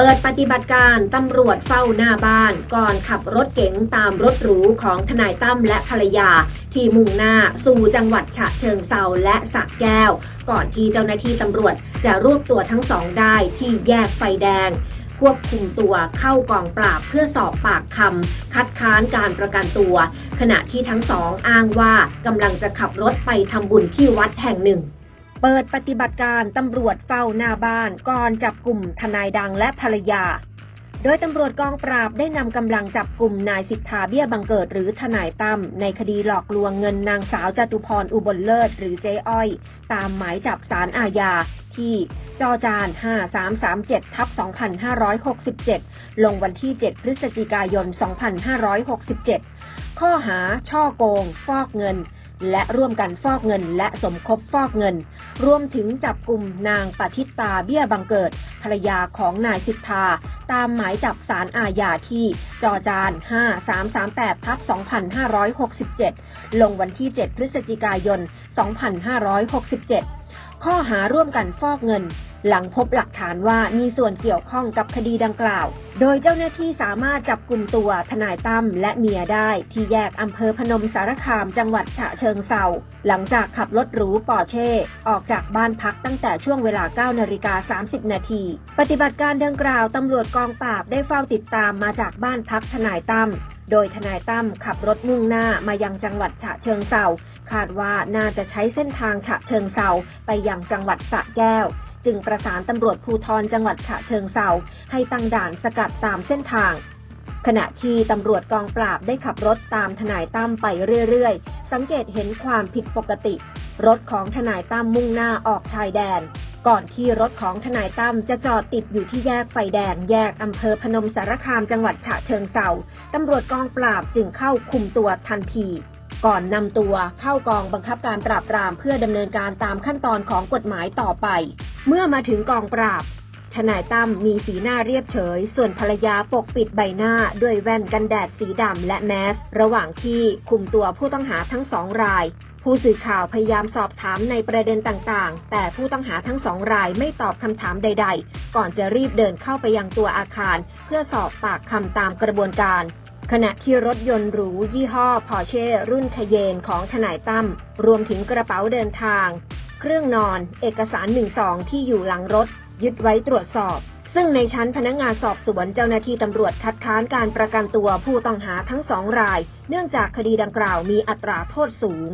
เปิดปฏิบัติการตำรวจเฝ้าหน้าบ้าน ก่อนขับรถเก๋งตามรถหรูของทนายตั้มและภรรยา ที่มุ่งหน้าสู่จังหวัดฉะเชิงเซาและสระแก้ว ก่อนที่เจ้าหน้าที่ตำรวจจะรวบตัวทั้งสองได้ที่แยกไฟแดงควบคุมตัวเข้ากองปราบเพื่อสอบปากคำคัดค้านการประกันตัว ขณะที่ทั้งสองอ้างว่ากำลังจะขับรถไปทำบุญที่วัดแห่งหนึ่ง เปิดปฏิบัติการตำรวจเฝ้าหน้าบ้านก่อนจับกลุ่มทนายดังและภรรยา โดยตำรวจกองปราบได้นำกำลังจับกลุ่มนายสิทธาเบี้ยบังเกิดหรือทนายตั้มในคดีหลอกลวงเงินนางสาวจตุพรอุบลเลิศหรือเจ๊อ้อย ตามหมายจับสารอาญาที่จอจาน 5337ทับ2567 ลงวันที่ 7 พฤศจิกายน 2567 ข้อหาช่อโกง ฟอกเงิน และร่วมกันฟอกเงินและสมคบฟอกเงิน รวมถึงจับกลุ่มนางปฏิตาเบี้ยบังเกิด ภรรยาของนายสิทธา ตามหมายจับสารอาญาที่จอจาน 5338ทับ2567 ลงวันที่ 7 พฤศจิกายน 2567 ข้อหาร่วมกันฟอกเงิน หลังพบหลักฐานว่ามีส่วนเกี่ยวข้องกับคดีดังกล่าว โดยเจ้าหน้าที่สามารถจับกลุ่มตัวทนายตั้มและเมียได้ที่แยกอำเภอพนมสารคามจังหวัดฉะเชิงเซาหลังจากขับรถหรูปอร์เช่ออกจากบ้านพักตั้งแต่ช่วงเวลา 9 นาฬิกา 30 นาที ปฏิบัติการดังกล่าวตำรวจกองปราบได้เฝ้าติดตามมาจากบ้านพักทนายตั้มโดยทนายตั้มขับรถมุ่งหน้ามายังจังหวัดฉะเชิงเซาคาดว่าน่าจะใช้เส้นทางฉะเชิงเซาไปยังจังหวัดสระแก้ว จึงประสานตำรวจภูทรจังหวัดฉะเชิงเซาให้ตั้งด่านสกัดตามเส้นทาง ขณะที่ตำรวจกองปราบได้ขับรถตามทนายตั้มไปเรื่อยๆ สังเกตเห็นความผิดปกติ รถของทนายตั้มมุ่งหน้าออกชายแดน ก่อนที่รถของทนายตั้มจะจอดติดอยู่ที่แยกไฟแดงแยกอำเภอพนมสารคามจังหวัดฉะเชิงเซาตำรวจกองปราบจึงเข้าคุมตัวทันที ก่อนนำตัวเข้ากองบังคับการปราบปรามเพื่อดำเนินการตามขั้นตอนของกฎหมายต่อไป เมื่อมาถึงกองปราบ ทนายตั้มมีสีหน้าเรียบเฉย ส่วนภรรยาปกปิดใบหน้าด้วยแว่นกันแดดสีดำและแมส ระหว่างที่คุมตัวผู้ต้องหาทั้งสองราย ผู้สื่อข่าวพยายามสอบถามในประเด็นต่างๆ แต่ผู้ต้องหาทั้งสองรายไม่ตอบคำถามใด ๆ ก่อนจะรีบเดินเข้าไปยังตัวอาคาร เพื่อสอบปากคำตามกระบวนการ ขณะที่รถยนต์หรูยี่ห้อพอเช่รุ่นคเยนของทนายตั้มรวมถึงกระเป๋าเดินทาง เครื่องนอน เอกสารหนึ่งสองที่อยู่หลังรถ ยึดไว้ตรวจสอบ ซึ่งในชั้นพนักงานสอบสวนเจ้าหน้าที่ตำรวจคัดค้านการประกันตัวผู้ต้องหาทั้งสองราย เนื่องจากคดีดังกล่าวมีอัตราโทษสูง